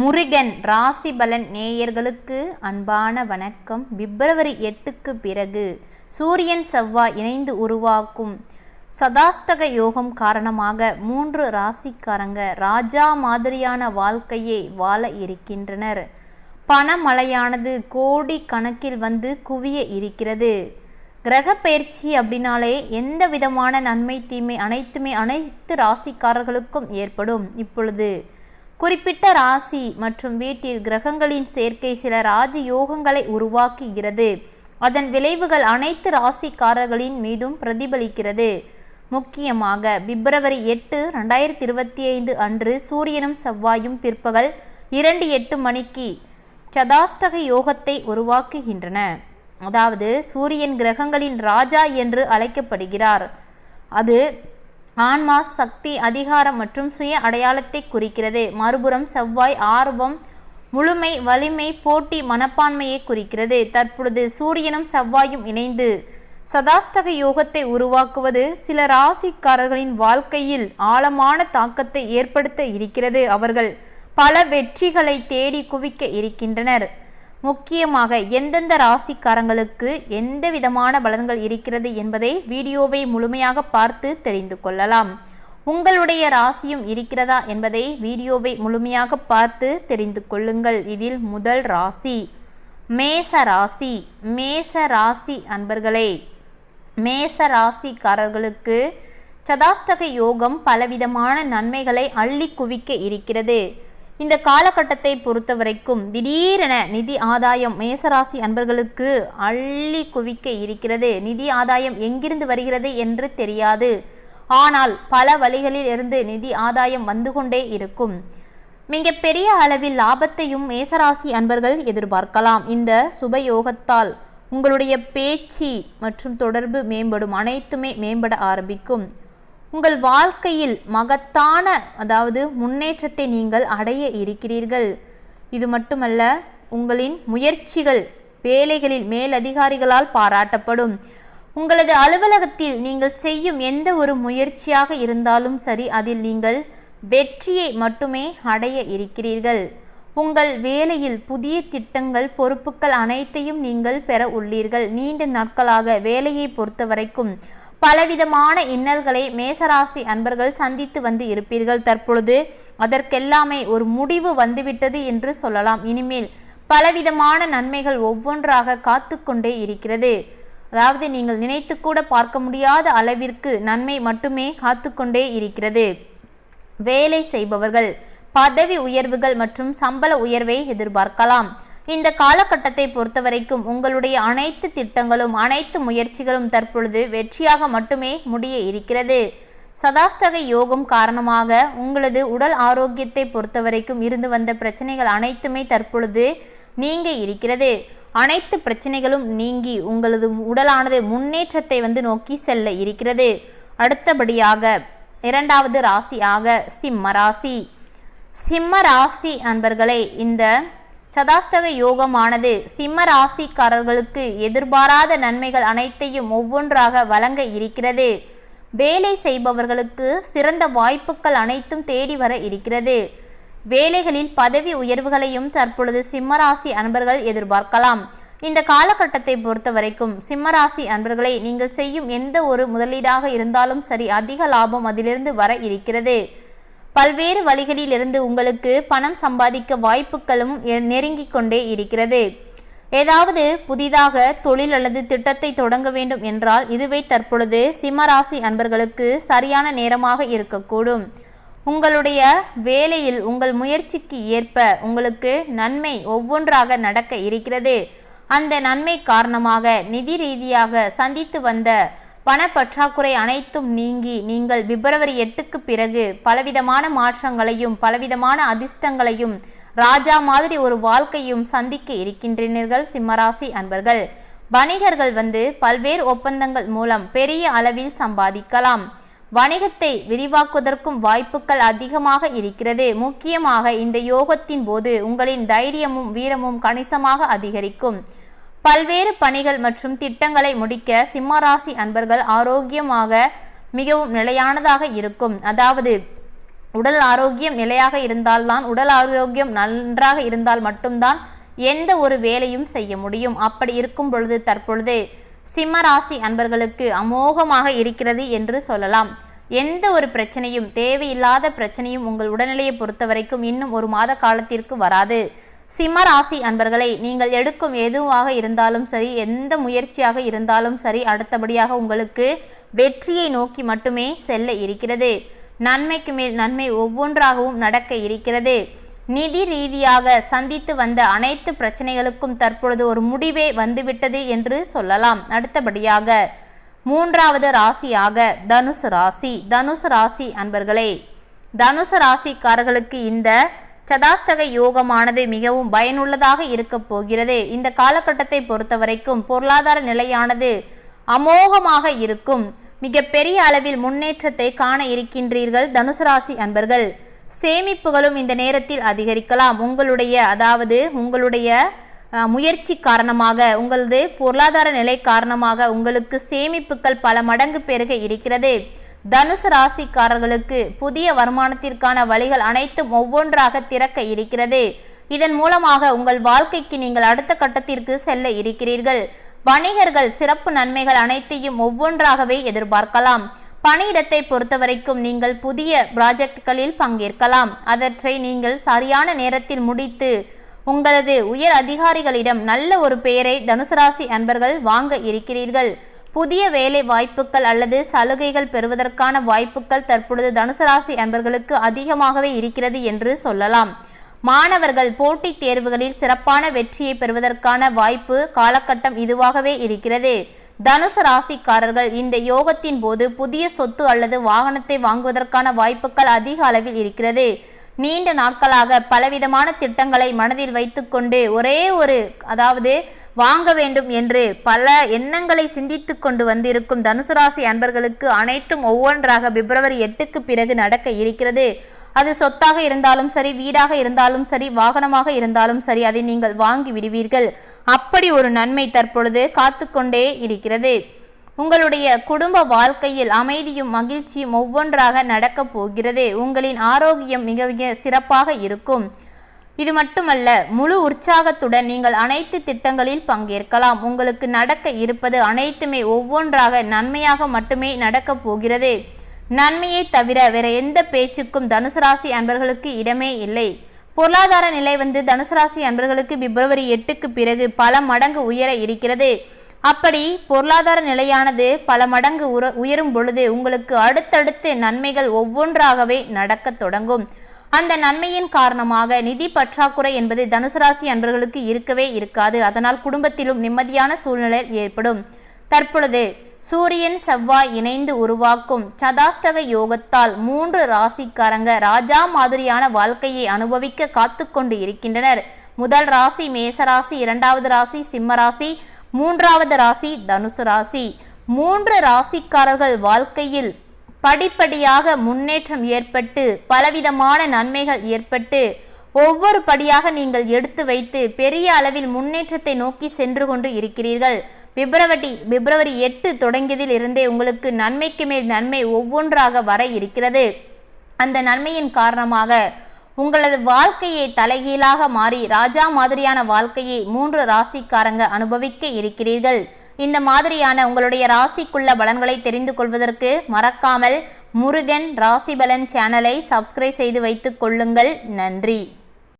முருகன் ராசி பலன் நேயர்களுக்கு அன்பான வணக்கம். பிப்ரவரி எட்டுக்கு பிறகு சூரியன் செவ்வாய் இணைந்து உருவாக்கும் சதாஷ்டக யோகம் காரணமாக மூன்று ராசிக்காரங்க ராஜா மாதிரியான வாழ்க்கையை வாழ இருக்கின்றனர். பணமழையானது கோடி கணக்கில் வந்து குவிய இருக்கிறது. கிரக பயிற்சி அப்படின்னாலே எந்த விதமான நன்மை தீமை அனைத்துமே அனைத்து ராசிக்காரர்களுக்கும் ஏற்படும். இப்பொழுது குறிப்பிட்ட ராசி மற்றும் வீட்டில் கிரகங்களின் சேர்க்கை சில ராஜ யோகங்களை உருவாக்குகிறது. அதன் விளைவுகள் அனைத்து ராசிக்காரர்களின் மீதும் பிரதிபலிக்கிறது. முக்கியமாக பிப்ரவரி எட்டு ரெண்டாயிரத்தி இருபத்தி ஐந்து அன்று சூரியனும் செவ்வாயும் பிற்பகல் இரண்டு எட்டு மணிக்கு சதாஷ்டக யோகத்தை உருவாக்குகின்றன. அதாவது சூரியன் கிரகங்களின் ராஜா என்று அழைக்கப்படுகிறார். அது ஆன்மா சக்தி அதிகாரம் மற்றும் சுய அடையாளத்தை குறிக்கிறது. மறுபுறம் செவ்வாய் ஆர்வம் முழுமை வலிமை போட்டி மனப்பான்மையை குறிக்கிறது. தற்பொழுது சூரியனும் செவ்வாயும் இணைந்து சதாஷ்டக யோகத்தை உருவாக்குவது சில ராசிக்காரர்களின் வாழ்க்கையில் ஆழமான தாக்கத்தை ஏற்படுத்த இருக்கிறது. அவர்கள் பல வெற்றிகளை தேடி குவிக்க இருக்கின்றனர். முக்கியமாக எந்தெந்த ராசிக்காரங்களுக்கு எந்த விதமான பலன்கள் இருக்கிறது என்பதை வீடியோவை முழுமையாக பார்த்து தெரிந்து கொள்ளலாம். உங்களுடைய ராசியும் இருக்கிறதா என்பதை வீடியோவை முழுமையாக பார்த்து தெரிந்து கொள்ளுங்கள். இதில் முதல் ராசி மேச ராசி மேச ராசி அன்பர்களே மேச ராசிக்காரர்களுக்கு சதாஸ்தக யோகம் பலவிதமான நன்மைகளை அள்ளி குவிக்க இருக்கிறது. இந்த காலகட்டத்தை பொறுத்த வரைக்கும் திடீரென நிதி ஆதாயம் மேசராசி அன்பர்களுக்கு அள்ளி குவிக்க இருக்கிறது. நிதி ஆதாயம் எங்கிருந்து வருகிறது என்று தெரியாது. ஆனால் பல வழிகளில் இருந்து நிதி ஆதாயம் வந்து கொண்டே இருக்கும். மிக பெரிய அளவில் லாபத்தையும் மேசராசி அன்பர்கள் எதிர்பார்க்கலாம். இந்த சுபயோகத்தால் உங்களுடைய பேச்சு மற்றும் தொடர்பு மேம்படும் அனைத்துமே மேம்பட ஆரம்பிக்கும். உங்கள் வாழ்க்கையில் மகத்தான அதாவது முன்னேற்றத்தை நீங்கள் அடைய இருக்கிறீர்கள். இது மட்டுமல்ல உங்களின் முயற்சிகள் வேலைகளில் மேலதிகாரிகளால் பாராட்டப்படும். உங்களது அலுவலகத்தில் நீங்கள் செய்யும் எந்த ஒரு முயற்சியாக இருந்தாலும் சரி அதில் நீங்கள் வெற்றியை மட்டுமே அடைய இருக்கிறீர்கள். உங்கள் வேலையில் புதிய திட்டங்கள் பொறுப்புகள் அனைத்தையும் நீங்கள் பெற உள்ளீர்கள். நீண்ட நாட்களாக வேலையை பொறுத்த வரைக்கும் பலவிதமான இன்னல்களை மேசராசி அன்பர்கள் சந்தித்து வந்து இருப்பீர்கள். தற்பொழுது அதற்கெல்லாமே ஒரு முடிவு வந்துவிட்டது என்று சொல்லலாம். இனிமேல் பலவிதமான நன்மைகள் ஒவ்வொன்றாக காத்து கொண்டே இருக்கிறது. அதாவது நீங்கள் நினைத்து கூட பார்க்க முடியாத அளவிற்கு நன்மை மட்டுமே காத்து கொண்டே இருக்கிறது. வேலை செய்பவர்கள் பதவி உயர்வுகள் மற்றும் சம்பள உயர்வை எதிர்பார்க்கலாம். இந்த காலகட்டத்தை பொறுத்தவரைக்கும் உங்களுடைய அனைத்து திட்டங்களும் அனைத்து முயற்சிகளும் தற்பொழுது வெற்றியாக மட்டுமே முடிய இருக்கிறது. சதாஷ்டக யோகம் காரணமாக உங்களது உடல் ஆரோக்கியத்தை பொறுத்தவரைக்கும் இருந்து வந்த பிரச்சனைகள் அனைத்துமே தற்பொழுது நீங்க இருக்கிறது. அனைத்து பிரச்சனைகளும் நீங்கி உங்களது உடலானது முன்னேற்றத்தை வந்து நோக்கி செல்ல இருக்கிறது. அடுத்தபடியாக இரண்டாவது ராசியாக சிம்ம ராசி. சிம்ம ராசி அன்பர்களே இந்த சதாஷ்டக யோகமானது சிம்ம ராசிக்காரர்களுக்கு எதிர்பாராத நன்மைகள் அனைத்தையும் ஒவ்வொன்றாக வழங்க இருக்கிறது. வேலை செய்பவர்களுக்கு சிறந்த வாய்ப்புகள் அனைத்தும் தேடி வர இருக்கிறது. வேலைகளில் பதவி உயர்வுகளையும் தற்பொழுது சிம்மராசி அன்பர்கள் எதிர்பார்க்கலாம். இந்த காலகட்டத்தை பொறுத்த வரைக்கும் சிம்மராசி அன்பர்களை நீங்கள் செய்யும் எந்த ஒரு முதலீடாக இருந்தாலும் சரி அதிக லாபம் அதிலிருந்து வர இருக்கிறது. பல்வேறு வழிகளில் இருந்து உங்களுக்கு பணம் சம்பாதிக்க வாய்ப்புகளும் நெருங்கிக் கொண்டே இருக்கிறது. ஏதாவது புதிதாக தொழில் அல்லது திட்டத்தை தொடங்க வேண்டும் என்றால் இதுவே தற்பொழுது சிம்மராசி அன்பர்களுக்கு சரியான நேரமாக இருக்கக்கூடும். உங்களுடைய வேலையில் உங்கள் முயற்சிக்கு ஏற்ப உங்களுக்கு நன்மை ஒவ்வொன்றாக நடக்க இருக்கிறது. அந்த நன்மை காரணமாக நிதி ரீதியாக சந்தித்து வந்த பணப்பற்றாக்குறை அனைத்தும் நீங்கி நீங்கள் பிப்ரவரி எட்டுக்கு பிறகு பலவிதமான மாற்றங்களையும் பலவிதமான அதிர்ஷ்டங்களையும் ராஜா மாதிரி ஒரு வாழ்க்கையும் சந்திக்க இருக்கின்றீர்கள் சிம்மராசி அன்பர்கள். வணிகர்கள் வந்து பல்வேறு ஒப்பந்தங்கள் மூலம் பெரிய அளவில் சம்பாதிக்கலாம். வணிகத்தை விரிவாக்குவதற்கும் வாய்ப்புகள் அதிகமாக இருக்கிறது. முக்கியமாக இந்த யோகத்தின் போது உங்களின் தைரியமும் வீரமும் கணிசமாக அதிகரிக்கும். பல்வேறு பணிகள் மற்றும் திட்டங்களை முடிக்க சிம்மராசி அன்பர்கள் ஆரோக்கியமாக மிகவும் நிலையானதாக இருக்கும். அதாவது உடல் ஆரோக்கியம் நிலையாக இருந்தால்தான் உடல் ஆரோக்கியம் நன்றாக இருந்தால் மட்டும்தான் எந்த ஒரு வேலையும் செய்ய முடியும். அப்படி இருக்கும் பொழுது தற்பொழுது சிம்மராசி அன்பர்களுக்கு அமோகமாக இருக்கிறது என்று சொல்லலாம். எந்த ஒரு பிரச்சனையும் தேவையில்லாத பிரச்சனையும் உங்கள் உடல்நிலையை பொறுத்த வரைக்கும் இன்னும் ஒரு மாத காலத்திற்கு வராது. சிம்ம ராசி அன்பர்களை நீங்கள் எடுக்கும் எதுவாக இருந்தாலும் சரி எந்த முயற்சியாக இருந்தாலும் சரி அடுத்தபடியாக உங்களுக்கு வெற்றியை நோக்கி மட்டுமே செல்ல இருக்கிறது. நன்மைக்கு மேல் நன்மை ஒவ்வொன்றாகவும் நடக்க இருக்கிறது. நிதி ரீதியாக சந்தித்து வந்த அனைத்து பிரச்சனைகளுக்கும் தற்பொழுது ஒரு முடிவே வந்துவிட்டது என்று சொல்லலாம். அடுத்தபடியாக மூன்றாவது ராசியாக தனுசு ராசி. தனுசு ராசி அன்பர்களே தனுசு ராசிக்காரர்களுக்கு இந்த சதாஸ்தக யோகமானது மிகவும் பயனுள்ளதாக இருக்கப் போகிறது. இந்த காலகட்டத்தை பொறுத்தவரைக்கும் பொருளாதார நிலையானது அமோகமாக இருக்கும். மிக பெரிய அளவில் முன்னேற்றத்தை காண இருக்கின்றீர்கள் தனுசு ராசி அன்பர்கள். சேமிப்புகளும் இந்த நேரத்தில் அதிகரிக்கலாம். உங்களுடைய அதாவது உங்களுடைய முயற்சி காரணமாக உங்களது பொருளாதார நிலை காரணமாக உங்களுக்கு சேமிப்புகள் பல மடங்கு பெருக இருக்கிறது. தனுசு ராசிக்காரர்களுக்கு புதிய வருமானத்திற்கான வழிகள் அனைத்தும் ஒவ்வொன்றாக திறக்க இருக்கிறது. இதன் மூலமாக உங்கள் வாழ்க்கைக்கு நீங்கள் அடுத்த கட்டத்திற்கு செல்ல இருக்கிறீர்கள். வணிகர்கள் சிறப்பு நன்மைகள் அனைத்தையும் ஒவ்வொன்றாகவே எதிர்பார்க்கலாம். பணியிடத்தை பொறுத்தவரைக்கும் நீங்கள் புதிய ப்ராஜெக்ட்களில் பங்கேற்கலாம். அதற்றை நீங்கள் சரியான நேரத்தில் முடித்து உங்களது உயர் அதிகாரிகளிடம் நல்ல ஒரு பெயரை தனுசராசி அன்பர்கள் வாங்க இருக்கிறீர்கள். புதிய வேலை வாய்ப்புகள் அல்லது சலுகைகள் பெறுவதற்கான வாய்ப்புகள் தற்பொழுது தனுசு ராசி அன்பர்களுக்கு அதிகமாகவே இருக்கிறது என்று சொல்லலாம். மாணவர்கள் போட்டித் தேர்வுகளில் சிறப்பான வெற்றியை பெறுவதற்கான வாய்ப்பு காலகட்டம் இதுவாகவே இருக்கிறது. தனுசு ராசிக்காரர்கள் இந்த யோகத்தின் போது புதிய சொத்து அல்லது வாகனத்தை வாங்குவதற்கான வாய்ப்புகள் அதிக அளவில் இருக்கிறது. நீண்ட நாட்களாக பலவிதமான திட்டங்களை மனதில் வைத்துக்கொண்டு ஒரே ஒரு அதாவது வாங்க வேண்டும் என்று பல எண்ணங்களை சிந்தித்து கொண்டு வந்திருக்கும் தனுசு ராசி அன்பர்களுக்கு அனைத்தும் ஒவ்வொன்றாக பிப்ரவரி எட்டுக்கு பிறகு நடக்க இருக்கிறது. அது சொத்தாக இருந்தாலும் சரி வீடாக இருந்தாலும் சரி வாகனமாக இருந்தாலும் சரி அதை நீங்கள் வாங்கி விடுவீர்கள். அப்படி ஒரு நன்மை தற்பொழுது காத்து கொண்டே இருக்கிறது. உங்களுடைய குடும்ப வாழ்க்கையில் அமைதியும் மகிழ்ச்சியும் ஒவ்வொன்றாக நடக்கப் போகிறது. உங்களின் ஆரோக்கியம் மிக மிக சிறப்பாக இருக்கும். இது மட்டுமல்ல முழு உற்சாகத்துடன் நீங்கள் அனைத்து திட்டங்களில் பங்கேற்கலாம். உங்களுக்கு நடக்க இருப்பது அனைத்துமே ஒவ்வொன்றாக நன்மையாக மட்டுமே நடக்கப் போகிறது. நன்மையை தவிர வேற எந்த பேச்சுக்கும் தனுசு ராசி அன்பர்களுக்கு இடமே இல்லை. பொருளாதார நிலை வந்து தனுசு ராசி அன்பர்களுக்கு பிப்ரவரி எட்டுக்கு பிறகு பல மடங்கு உயர இருக்கிறது. அப்படி பொருளாதார நிலையானது பல மடங்கு உயரும் பொழுது உங்களுக்கு அடுத்தடுத்து நன்மைகள் ஒவ்வொன்றாகவே நடக்க தொடங்கும். அந்த நன்மையின் காரணமாக நிதி பற்றாக்குறை என்பது தனுசு ராசி அன்பர்களுக்கு இருக்கவே இருக்காது. அதனால் குடும்பத்திலும் நிம்மதியான சூழ்நிலை ஏற்படும். தற்பொழுது சூரியன் செவ்வாய் இணைந்து உருவாக்கும் சதாஷ்டக யோகத்தால் மூன்று ராசிக்காரங்க ராஜா மாதிரியான வாழ்க்கையை அனுபவிக்க காத்து கொண்டு இருக்கின்றனர். முதல் ராசி மேசராசி இரண்டாவது ராசி சிம்மராசி மூன்றாவது ராசி தனுசு ராசி. மூன்று ராசிக்காரர்கள் வாழ்க்கையில் படிப்படியாக முன்னேற்றம் ஏற்பட்டு பலவிதமான நன்மைகள் ஏற்பட்டு ஒவ்வொரு படியாக நீங்கள் எடுத்து வைத்து பெரிய அளவில் முன்னேற்றத்தை நோக்கி சென்று கொண்டு இருக்கிறீர்கள். பிப்ரவரி பிப்ரவரி எட்டு தொடங்கியதில் இருந்தே உங்களுக்கு நன்மைக்கு மேல் நன்மை ஒவ்வொன்றாக வர இருக்கிறது. அந்த நன்மையின் காரணமாக உங்களது வாழ்க்கையை தலைகீழாக மாறி ராஜா மாதிரியான வாழ்க்கையை மூன்று ராசிக்காரங்க அனுபவிக்க இருக்கிறீர்கள். இந்த மாதிரியான உங்களுடைய ராசிக்குள்ள பலன்களை தெரிந்து கொள்வதற்கு மறக்காமல் முருகன் ராசி பலன் சேனலை சப்ஸ்கிரைப் செய்து வைத்துக் கொள்ளுங்கள். நன்றி.